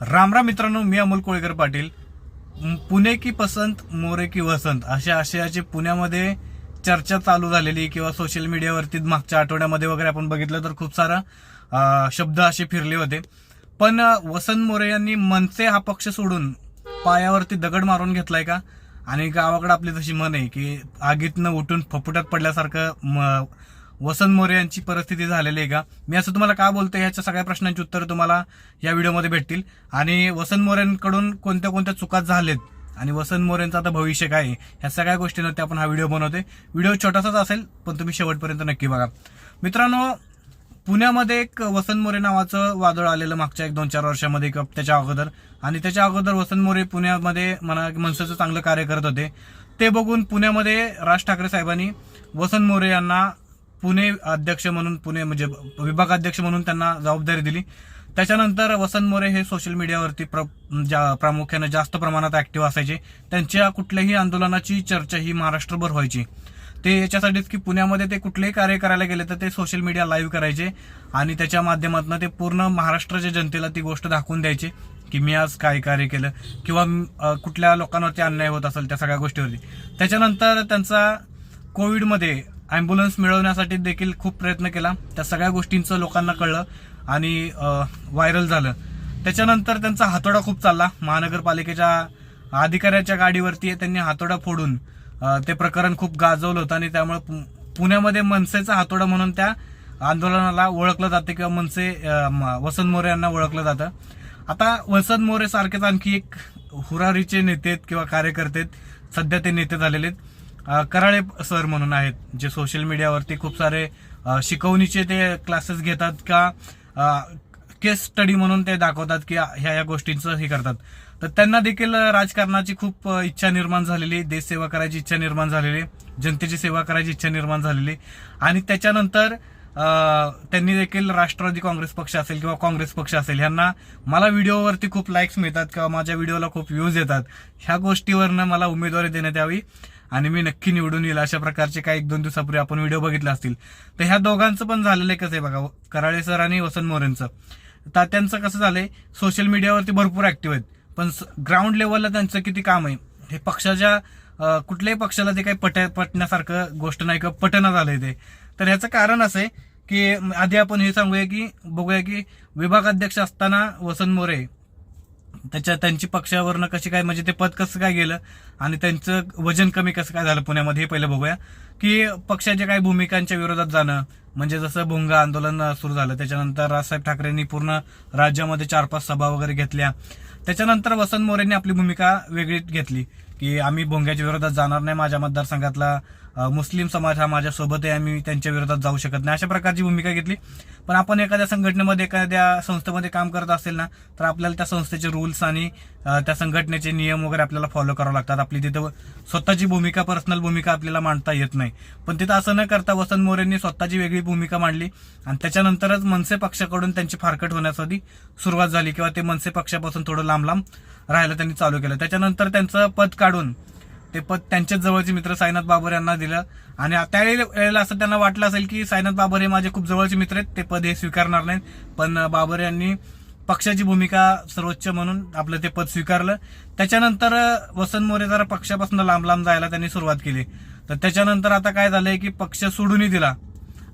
रामराम मित्रांनो मी अमोल कोळेकर पाटील. पुणे की पसंत मोरे की वसंत अशा आशयाची पुण्यामध्ये चर्चा चालू झालेली किंवा सोशल मीडियावरती मागच्या आठवड्यामध्ये वगैरे आपण बघितलं तर खूप सारा शब्द असे फिरले होते. पण वसंत मोरे यांनी मनसे हा पक्ष सोडून पायावरती दगड मारून घेतलाय का? आणि गावाकडे आपली तशी मन आहे की आगीतनं उठून फपुटात पडल्यासारखं वसंत मोरे यांची परिस्थिती झालेली आहे का? मी असं तुम्हाला का बोलतो ह्याच्या सगळ्या प्रश्नांची उत्तर तुम्हाला या व्हिडिओमध्ये भेटतील. आणि वसंत मोरेंकडून कोणत्या कोणत्या चुका झालेत? आणि वसंत मोरेंचं आता भविष्य काय आहे? ह्या सगळ्या गोष्टींवरती आपण हा व्हिडिओ बनवतोय. व्हिडिओ छोटासाच असेल पण तुम्ही शेवटपर्यंत नक्की बघा. मित्रांनो पुण्यामध्ये एक वसंत मोरे नावाचं वादळ आलेलं मागच्या एक दोन चार वर्षामध्ये किंवा त्याच्या अगोदर. आणि त्याच्या अगोदर वसंत मोरे पुण्यामध्ये म्हणा मनसेचं चांगलं कार्य करत होते. ते बघून पुण्यामध्ये राज ठाकरे साहेबांनी वसंत मोरे यांना पुणे अध्यक्ष म्हणून पुणे म्हणजे विभाग अध्यक्ष म्हणून त्यांना जबाबदारी दिली. त्याच्यानंतर वसंत मोरे हे सोशल मीडियावरती प्र जा- प्रामुख्याने जास्त प्रमाणात ऍक्टिव्ह असायचे. त्यांच्या कुठल्याही आंदोलनाची चर्चा ही महाराष्ट्रभर व्हायची. ते याच्यासाठीच की पुण्यामध्ये ते कुठलेही कार्य करायला गेले तर ते सोशल मीडिया लाईव्ह करायचे आणि त्याच्या माध्यमातून ते पूर्ण महाराष्ट्राच्या जनतेला ती गोष्ट दाखवून द्यायची की मी आज काय कार्य केलं किंवा कुठल्या लोकांवरती अन्याय होत असेल त्या सगळ्या गोष्टीवरती. त्याच्यानंतर त्यांचा कोविडमध्ये अँब्युलन्स मिळवण्यासाठी देखील खूप प्रयत्न केला. त्या सगळ्या गोष्टींचं लोकांना कळलं आणि व्हायरल झालं. त्याच्यानंतर त्यांचा हातोडा खूप चालला. महानगरपालिकेच्या अधिकाऱ्याच्या गाडीवरती त्यांनी हातोडा फोडून ते प्रकरण खूप गाजवलं होतं आणि त्यामुळे पु- पुण्यामध्ये मनसेचा हातोडा म्हणून त्या आंदोलनाला ओळखलं जातं किंवा मनसे म- वसंत मोरे यांना ओळखलं जातं. आता वसंत मोरे सारखेच आणखी एक हुरारीचे नेते आहेत किंवा कार्यकर्ते आहेत. सध्या ते नेते झालेले आहेत. कराळे सर म्हणून आहेत जे सोशल मीडियावरती खूप सारे शिकवणीचे ते क्लासेस घेतात का केस स्टडी म्हणून ते दाखवतात की ह्या या गोष्टींचं हे करतात. तर त्यांना देखील राजकारणाची खूप इच्छा निर्माण झालेली देशसेवा करायची इच्छा निर्माण झालेली जनतेची सेवा करायची इच्छा निर्माण झालेली. आणि त्याच्यानंतर त्यांनी देखील राष्ट्रवादी काँग्रेस पक्ष असेल किंवा काँग्रेस पक्ष असेल ह्यांना मला व्हिडिओवरती खूप लाईक्स मिळतात किंवा माझ्या व्हिडिओला खूप व्ह्यूज येतात. ह्या गोष्टीवरनं मला उमेदवारी देण्यात यावी. आणि मी नक्की निवडून येईल अशा प्रकारचे काही एक दोन दिवसापूर्वी आपण व्हिडिओ बघितले असतील. तर ह्या दोघांचं पण झालेलं आहे कसं आहे बघा कराळे सर आणि वसंत मोरेंचं. तात्यांचं कसं झालंय सोशल मीडियावरती भरपूर ऍक्टिव्ह आहेत. पण ग्राउंड लेवलला त्यांचं किती काम आहे? हे पक्षाच्या कुठल्याही पक्षाला ते काही पट पटण्यासारखं गोष्ट नाही किंवा पटना झालंय ते. तर ह्याचं कारण असं आहे की आधी आपण हे सांगूया की बघूया की विभाग अध्यक्ष असताना वसंत मोरे त्याच्या त्यांची पक्षावरनं कशी काय म्हणजे ते पद कसं काय गेलं आणि त्यांचं वजन कमी कसं काय झालं पुण्यामध्ये हे पहिलं बघूया. की पक्षाच्या काही भूमिकांच्या विरोधात जाणं म्हणजे जसं भोंगा आंदोलन सुरू झालं त्याच्यानंतर राजसाहेब ठाकरेंनी पूर्ण राज्यामध्ये चार पाच सभा वगैरे घेतल्या. त्याच्यानंतर वसंत मोरेंनी आपली भूमिका वेगळी घेतली की आम्ही भोंग्याच्या विरोधात जाणार नाही माझ्या मतदारसंघातला मुस्लिम समाज हा माझ्यासोबत आहे आम्ही त्यांच्या विरोधात जाऊ शकत नाही अशा प्रकारची भूमिका घेतली. पण आपण एखाद्या संघटनेमध्ये एखाद्या संस्थेमध्ये काम करत असेल ना तर आपल्याला त्या संस्थेचे रूल्स आणि त्या संघटनेचे नियम वगैरे आपल्याला फॉलो करावे लागतात. आपली तिथं स्वतःची भूमिका पर्सनल भूमिका आपल्याला मांडता येत नाही. पण तिथं असं न करता वसंत मोरेंनी स्वतःची वेगळी भूमिका मांडली आणि त्याच्यानंतरच मनसे पक्षाकडून त्यांची फारकट होण्यासाठी सुरुवात झाली किंवा ते मनसे पक्षापासून थोडं लांब लांब राहायला त्यांनी चालू केलं. त्याच्यानंतर त्यांचं पद काढून ते पद त्यांच्याच जवळचे मित्र साईनाथ बाबर यांना दिलं. आणि त्यावेळी वेळेला असं त्यांना वाटलं असेल की साईनाथ बाबर हे माझे खूप जवळचे मित्र आहेत ते पद हे स्वीकारणार नाहीत. पण बाबर यांनी पक्षाची भूमिका सर्वोच्च म्हणून आपलं ते पद स्वीकारलं. त्याच्यानंतर वसंत मोरे जरा पक्षापासून लांब लांब जायला त्यांनी सुरुवात केली. तर त्याच्यानंतर आता काय झालंय की पक्ष सोडूनही दिला.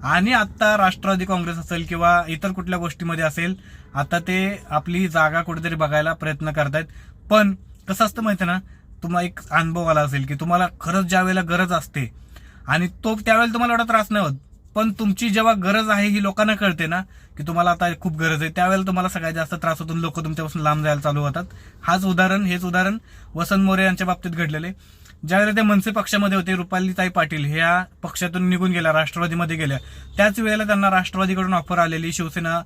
आणि आता राष्ट्रवादी काँग्रेस असेल किंवा इतर कुठल्या गोष्टीमध्ये असेल आता ते आपली जागा कुठेतरी बघायला प्रयत्न करतायत. पण कसं असतं माहिती ना तुम्हाला एक अनुभव आला असेल की तुम्हाला खरंच ज्या वेळेला गरज असते आणि तो त्यावेळेला तुम्हाला एवढा त्रास नाही होत. पण तुमची जेव्हा गरज आहे ही लोकांना कळते ना की तुम्हाला आता खूप गरज आहे त्यावेळेला तुम्हाला सगळ्यात जास्त त्रास होतो लोक तुमच्यापासून लांब जायला चालू होतात. हाच उदाहरण हेच उदाहरण वसंत मोरे यांच्या बाबतीत घडलेले ज्यावेळेला ते मनसे पक्षामध्ये होते रुपालीताई पाटील ह्या पक्षातून निघून गेल्या राष्ट्रवादीमध्ये गेल्या. त्याच वेळेला त्यांना राष्ट्रवादीकडून ऑफर आलेली शिवसेना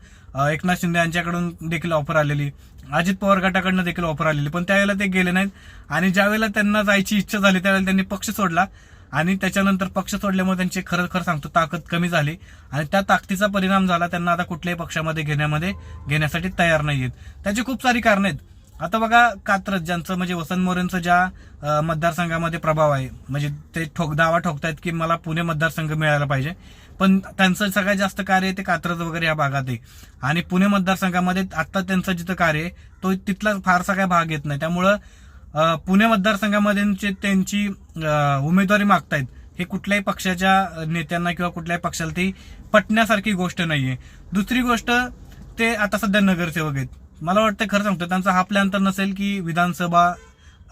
एकनाथ शिंदे यांच्याकडून देखील ऑफर आलेली अजित पवार गटाकडनं देखील ऑफर आलेली. पण त्यावेळेला ते गेले नाहीत. आणि ज्यावेळेला त्यांना जायची इच्छा झाली त्यावेळेला त्यांनी पक्ष सोडला. आणि त्याच्यानंतर पक्ष सोडल्यामुळे त्यांची खरं खरं सांगतो ताकद कमी झाली. आणि त्या ताकदीचा परिणाम झाला त्यांना आता कुठल्याही पक्षामध्ये घेण्यामध्ये घेण्यासाठी तयार नाही आहेत त्याची खूप सारी कारणं आहेत. आता बघा कात्रज ज्यांचं म्हणजे वसंत मोरेंचं ज्या मतदारसंघामध्ये प्रभाव आहे म्हणजे ते ठोक दावा ठोकतायत की मला पुणे मतदारसंघ मिळायला पाहिजे. पण त्यांचं सगळ्यात जास्त कार्य आहे ते कात्रज वगैरे या भागात आहे. आणि पुणे मतदारसंघामध्ये आता त्यांचं जिथं कार्य आहे तो तिथला फारसा काय भाग येत नाही. त्यामुळं पुणे मतदारसंघामध्ये त्यांची उमेदवारी मागतायत हे कुठल्याही पक्षाच्या नेत्यांना किंवा कुठल्याही पक्षाला ती पटण्यासारखी गोष्ट नाहीये. दुसरी गोष्ट ते आता सध्या नगरसेवक आहेत. मला वाटतं खरं सांगतो त्यांचा हा प्लॅन तर नसेल की विधानसभा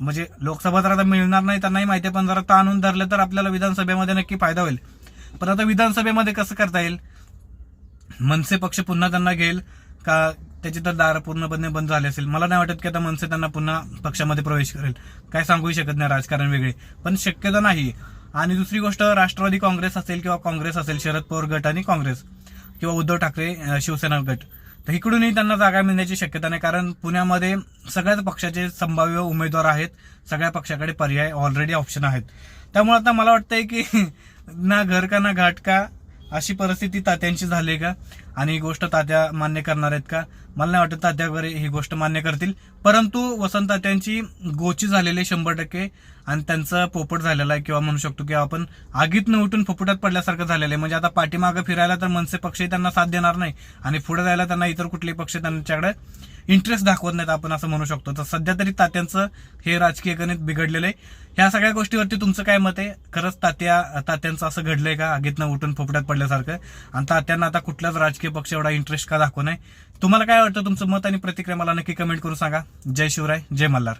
म्हणजे लोकसभा तर आता मिळणार नाही त्यांनाही माहिती आहे पण जरा आणून धरलं तर आपल्याला विधानसभेमध्ये नक्की फायदा होईल. पण आता विधानसभेमध्ये कसं करता येईल? मनसे पक्ष पुन्हा त्यांना घेईल का त्याची तर दार पूर्णपणे बंद झाले असेल? मला नाही वाटत की आता मनसे त्यांना पुन्हा पक्षामध्ये प्रवेश करेल. काय सांगूही शकत नाही राजकारण वेगळे. पण शक्यता नाही. आणि दुसरी गोष्ट राष्ट्रवादी काँग्रेस असेल किंवा काँग्रेस असेल शरद पवार गट आणि काँग्रेस किंवा उद्धव ठाकरे शिवसेना गट. तर इकडूनही त्यांना जागा मिळण्याची शक्यता नाही कारण पुण्यामध्ये सगळ्याच पक्षाचे संभाव्य उमेदवार आहेत. सगळ्या पक्षाकडे पर्याय ऑलरेडी ऑप्शन आहेत. त्यामुळे आता मला वाटतंय की ना घर का ना घाट का अशी परिस्थिती तात्यांची झाली का? आणि ही गोष्ट तात्या मान्य करणार आहेत का? मला नाही वाटत तात्या ही गोष्ट मान्य करतील. परंतु वसंत तात्यांची गोची झालेली आहे शंभर टक्के आणि त्यांचं पोपट झालेलं आहे किंवा म्हणू शकतो की आपण आगीत न उठून फुफुटात पडल्यासारखं झालेलं आहे. म्हणजे आता पाठीमागं फिरायला तर मनसे पक्षही त्यांना साथ देणार नाही आणि पुढे जायला त्यांना इतर कुठलेही पक्ष त्यांच्याकडे इंटरेस्ट दाखवत नाहीत आपण असं म्हणू शकतो. तर सध्या तरी तात्यांचं हे राजकीय गणित बिघडलेलं आहे. ह्या सगळ्या गोष्टीवरती तुमचं काय मत आहे? खरंच तात्या तात्यांचं असं घडलंय का? आगीतनं उठून फोपड्यात पडल्यासारखं. आणि तात्यांना आता कुठलाच राजकीय पक्ष एवढा इंटरेस्ट का दाखवू नये? तुम्हाला काय वाटतं तुमचं मत आणि प्रतिक्रिया मला नक्की कमेंट करून सांगा. जय शिवराय जय मल्हार.